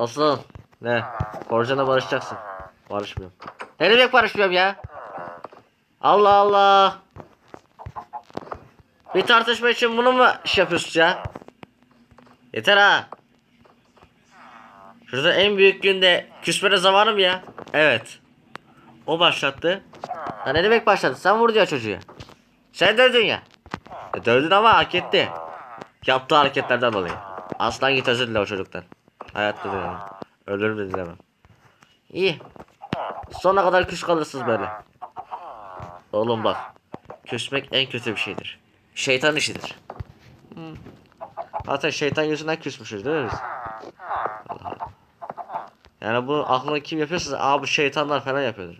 Aslan. Ne? Korcan'a barışacaksın. Barışmıyorum. Ne demek barışmıyorum ya? Allah Allah. Bir tartışma için bunu mu iş yapıyorsunuz ya? Yeter ha. Şurada en büyük günde küsmene zamanı mı ya? Evet. O başlattı. Ha ne demek başlattı? Sen vur diyor çocuğu. Sen dövdün ya. E, dövdün ama hak etti. Yaptığı hareketlerden dolayı. Aslan git özür dile o çocuktan. Hayatta dilemem. Ölürüm de dilemem. İyi. Sona kadar küs kalırsınız böyle. Oğlum bak. Küsmek en kötü bir şeydir. Şeytan işidir. Hı. Zaten şeytan yüzünden küsmüşüz değil mi biz? Yani bu aklına kim yapıyorsa aa bu şeytanlar falan yapıyordur.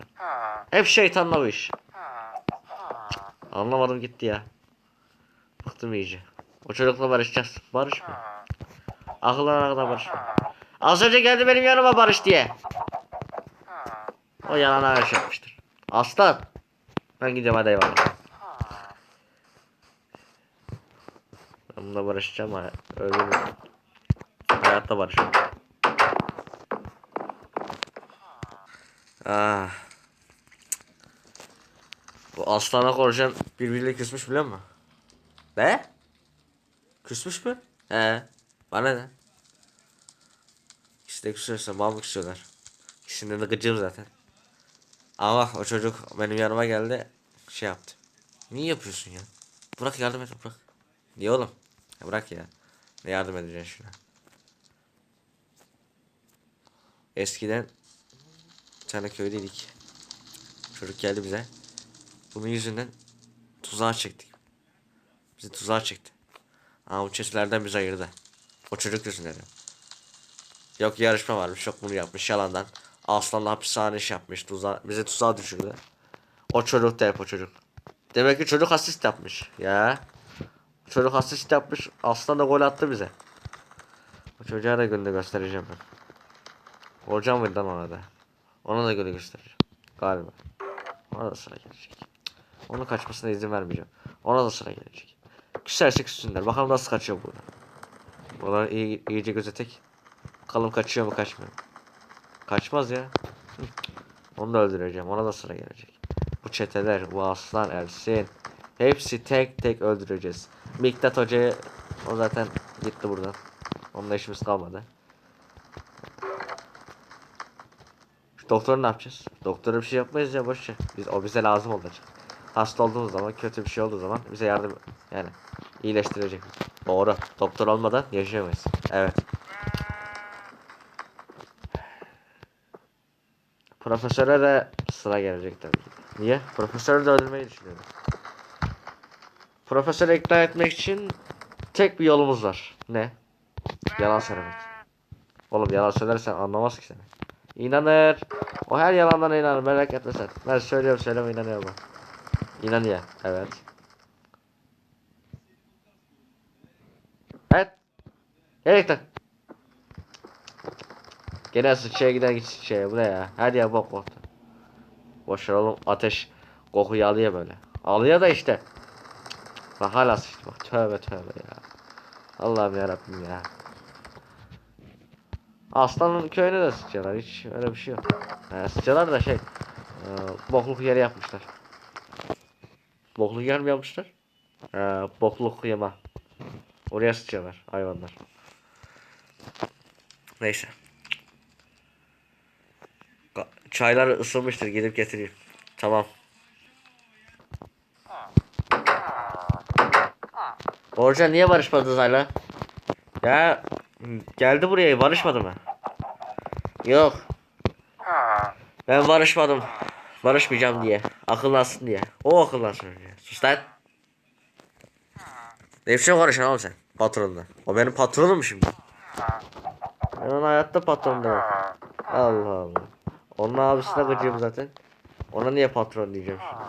Hep şeytanla bu iş. Anlamadım gitti ya. Bıktım iyice. O çocukla barışacağız. Barış mı? Akıllarına kadar barışma. Az önce geldi benim yanıma barış diye. O yalan her şey yapmıştır. Aslan. Ben gidiyorum hadi eyvallah. Ben bununla barışacağım ama öldürürüm. Hayatta barışacağım. Ah. Bu aslana korcan birbiriyle küsmüş biliyor musun? Ne? Küsmüş mü? He. Bana ne? De küsüyorsa mal küsüyorlar. İkisinden de gıcığım zaten. Ama o çocuk benim yanıma geldi. Şey yaptı. Niye yapıyorsun ya? Bırak yardım et bırak. Niye oğlum? Ya bırak ya. Ne yardım edeceksin şuna? Eskiden bir tane köydeydik. Çocuk geldi bize. Bunun yüzünden tuzağa çektik. Bizi tuzağa çekti. Ama bu çetelerden bizi ayırdı. O çocuk yüzünden. Yok yarışma varmış, yok bunu yapmış yalandan. Aslanla hapishane iş yapmış, tuzağa, bizi tuzağa düşürdü. O çocuk da o çocuk. Demek ki çocuk asist yapmış. Ya. Çocuk asist yapmış, aslan da gol attı bize. O çocuğa da gününü göstereceğim ben. Hocam var lan ona da. Ona da günü göstereceğim. Galiba. Ona da sıra gelecek. Onun kaçmasına izin vermeyeceğim. Ona da sıra gelecek. Küserse küssünler. Bakalım nasıl kaçıyor burada. Buralar iyi, iyice gözetek. Bakalım kaçıyor mu kaçmıyor? Kaçmaz ya. Onu da öldüreceğim. Ona da sıra gelecek. Bu çeteler, bu aslan, Ersin. Hepsi tek tek öldüreceğiz. Miktat Hoca'yı o zaten gitti buradan. Onunla işimiz kalmadı. Şu doktoru ne yapacağız? Doktora bir şey yapmayız ya boşver. Biz o bize lazım olacak. Hasta olduğumuz zaman, kötü bir şey olduğu zaman bize yardım yani iyileştirecek. Doğru. Doktor olmadan yaşayamayız. Evet. Profesöre de sıra gelecek tabii. Niye? Profesörü de öldürmeyi düşünüyorum. Profesörü ikna etmek için tek bir yolumuz var. Ne? Yalan söylemek. Oğlum yalan söylersen anlamaz ki seni. İnanır. O her yalandan inanır merak etme sen. Ben söylüyorum söyleme inanıyor bu. İnanıyor. Evet. Evet. Gerçekten. Gene sıçraya giden git sıçraya bu ne ya? Hadi ya bok bok. Boşver ateş kokuyu alıyor böyle. Alıyor da işte. Bak hala sıçtı bak tövbe tövbe ya. Allah'ım yarabbim ya. Aslanın köyüne de sıçıyorlar hiç öyle bir şey yok. Yani sıçıyorlar da şey. E, bokluk yeri yapmışlar. Bokluk yer mi yapmışlar? E, bokluk yema. Oraya sıçıyorlar hayvanlar. Neyse. Çaylar ısınmıştır gidip getireyim. Tamam. Borca niye barışmadınız hala? Ya geldi buraya barışmadı mı? Yok. Ben barışmadım. Barışmayacağım diye. Akıllansın diye. O akıllansın diye. Sus lan. Ne biçim konuşuyorsun oğlum sen? Patronla. O benim patronum şimdi. Ben onun hayatta patron demem. Allah Allah. Onun abisine gıcığım zaten. Ona niye patron diyeceğim şimdi.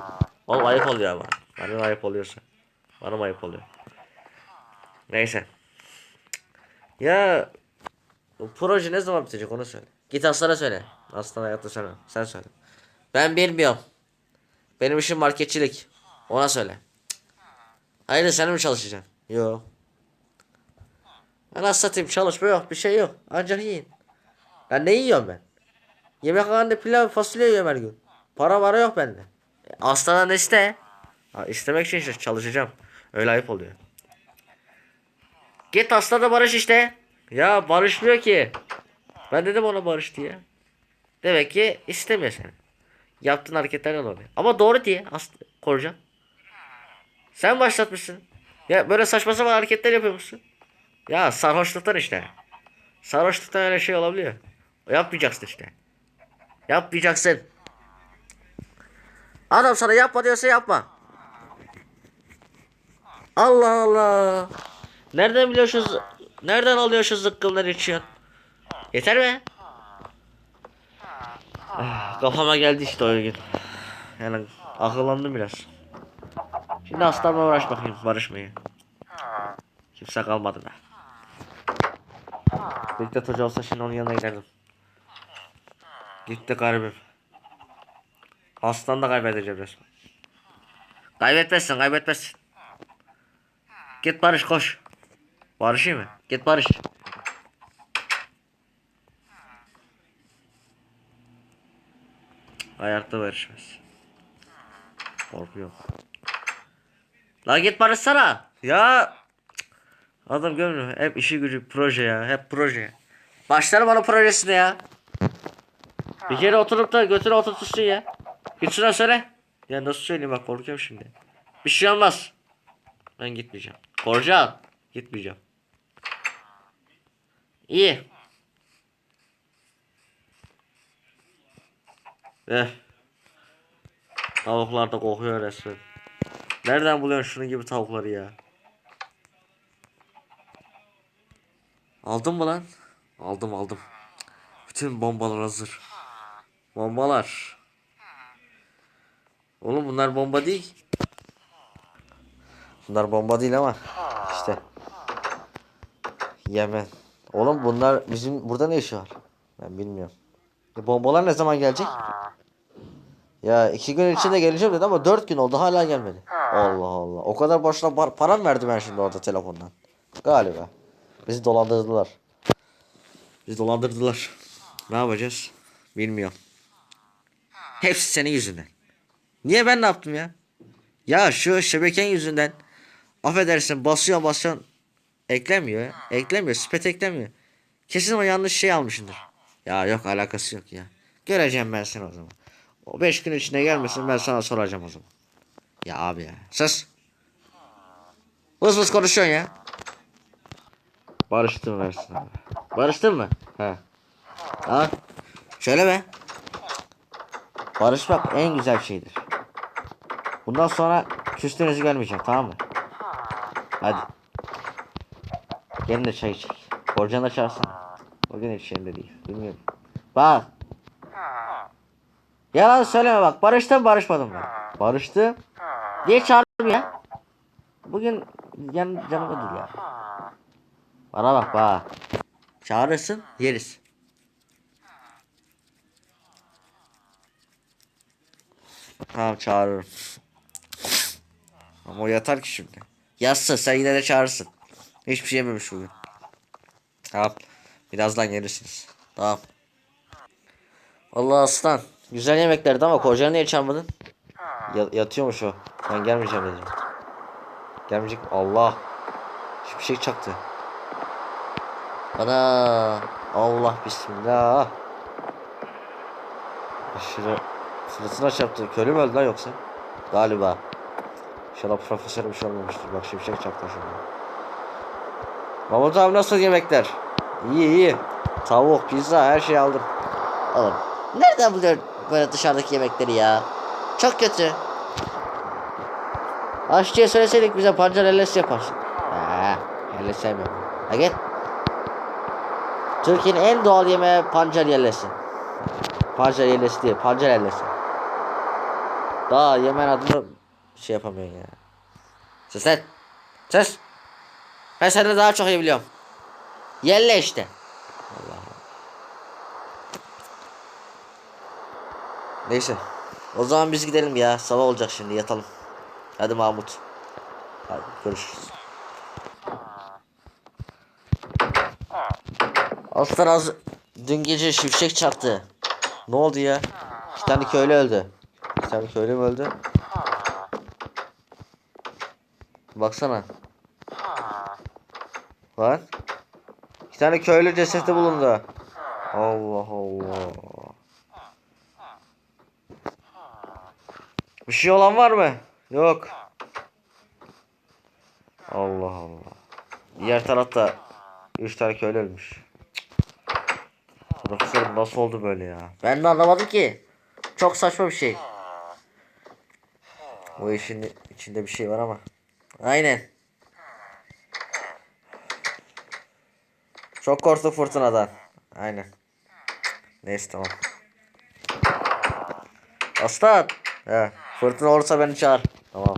Oğlum ayıp oluyor ama. Bana ayıp oluyorsa. Bana mı ayıp oluyor? Neyse. Ya bu proje ne zaman bitecek onu söyle. Git Aslan'a söyle. Aslan hayatta söyle. Sen söyle. Ben bilmiyorum. Benim işim marketçilik. Ona söyle. Hayır sen mi çalışacaksın? Yok. Ben satayım çalışma yok bir şey yok. Ancak yiyin. Ya ne yiyorum ben? Yemekhanede pilav fasulye yiyorum her gün. Para para yok bende. Hastadan iste. Ha, istemek için işte çalışacağım. Öyle ayıp oluyor. Git hasta da barış işte. Ya barışmıyor ki. Ben dedim ona barış diye. Demek ki istemiyor seni. Yaptığın hareketlerden oluyor. Ama doğru diye hasta korucan. Sen başlatmışsın. Ya böyle saçma sapan hareketler yapıyormuşsun. Ya sarhoşluktan işte. Sarhoşluktan öyle şey olabiliyor. Yapmayacaksın işte. Yapmayacaksın. Adam sana yapma diyorsa yapma. Allah Allah. Nereden biliyorsunuz? Nereden alıyorsun zıkkımları içiyorsun? Yeter mi? Ah, Kafama geldi işte o gün. Yani akıllandım biraz. Şimdi hastamla uğraş bakayım barışmayı. Kimse kalmadı be. Hoca olsa şimdi onun yanına giderdim. Gitti garibim. Hastan da kaybedeceğim resmen. Kaybetmezsin kaybetmezsin. Git barış koş. Barışayım mı? Git barış. Hayatta barışmaz. Korkuyorum. La git barışsana. Ya. Adam görmüyor. Hep işi gücü proje ya. Hep proje. Başlarım bana projesine ya. Bir kere oturup da götüne oturtursun ya. Git söyle. Ya nasıl söyleyeyim bak korkuyorum şimdi. Bir şey olmaz. Ben gitmeyeceğim. Korcan. Gitmeyeceğim. İyi. Eh. Tavuklar da kokuyor resmen. Nereden buluyorsun şunun gibi tavukları ya? Aldın mı lan? Aldım aldım. Bütün bombalar hazır. Bombalar. Oğlum bunlar bomba değil. Bunlar bomba değil ama işte. Yemen. Oğlum bunlar bizim burada ne işi var? Ben bilmiyorum. E, bombalar ne zaman gelecek? Ya iki gün içinde geleceğim dedi ama dört gün oldu hala gelmedi. Allah Allah. O kadar boşuna par- para mı verdim ben şimdi orada telefondan? Galiba. Bizi dolandırdılar. Bizi dolandırdılar. Ne yapacağız? Bilmiyorum. Hepsi senin yüzünden. Niye ben ne yaptım ya? Ya şu şebeken yüzünden affedersin basıyor basıyor eklemiyor. Eklemiyor. Spet eklemiyor. Kesin o yanlış şey almışındır. Ya yok alakası yok ya. Göreceğim ben seni o zaman. O 5 gün içinde gelmesin ben sana soracağım o zaman. Ya abi ya. Sus. Vız vız konuşuyorsun ya. Barıştın mı versin abi. Barıştın mı? He. Ha. Şöyle be. Barışmak en güzel şeydir. Bundan sonra küstüğünüzü görmeyeceğim tamam mı? Hadi. Gelin de çay içek. Borcanı da çağırsın. Bugün hiç şeyinde değil. Bilmiyorum. Bak. Yalan söyleme bak. Barıştım barışmadım ben. Barıştım. Niye çağırdım ya? Bugün yan, canıma değil ya. Bana bak bak. Çağırırsın yeriz. Tamam çağırırım. Ama o yatar ki şimdi. Yatsın sen yine de çağırırsın. Hiçbir şey yememiş bugün. Tamam. Birazdan gelirsiniz. Tamam. Allah aslan. Güzel yemeklerdi ama kocanı niye çağırmadın? Ya, yatıyormuş o. Ben gelmeyeceğim dedim. Gelmeyecek? Allah. Hiçbir şey çaktı. Ana. Allah bismillah. Aşırı fırtına çarptı. Köylü mü öldü lan yoksa? Galiba. İnşallah profesör bir şey olmamıştır. Bak şimşek çaktı şimdi. Mahmut abi nasıl yemekler? İyi iyi. Tavuk, pizza her şeyi aldım. Oğlum nereden buluyor böyle dışarıdaki yemekleri ya? Çok kötü. Aşçıya söyleseydik bize pancar elles yaparsın. Ha, elles sevmiyorum. Ha gel. Türkiye'nin en doğal yemeği pancar yellesi. Pancar yellesi değil, pancar ellesi. Daha yemen adını şey yapamıyorsun ya. Sus lan. Sus. Ben senden daha çok iyi biliyorum. Yelle işte. Allah. Neyse. O zaman biz gidelim ya. Sabah olacak şimdi yatalım. Hadi Mahmut. Hadi görüşürüz. Aslan az Dün gece şimşek çaktı. Ne oldu ya? İki tane köylü öldü. Köylü mü öldü? Baksana. Lan. İki tane köylü cesedi bulundu. Allah Allah. Bir şey olan var mı? Yok. Allah Allah. Diğer tarafta 3 tane köylü ölmüş. Profesörüm nasıl oldu böyle ya? Ben de anlamadım ki. Çok saçma bir şey. Bu işin içinde bir şey var ama. Aynen. Çok korktu fırtınadan. Aynen. Neyse tamam. Aslan. He, fırtına olursa beni çağır. Tamam.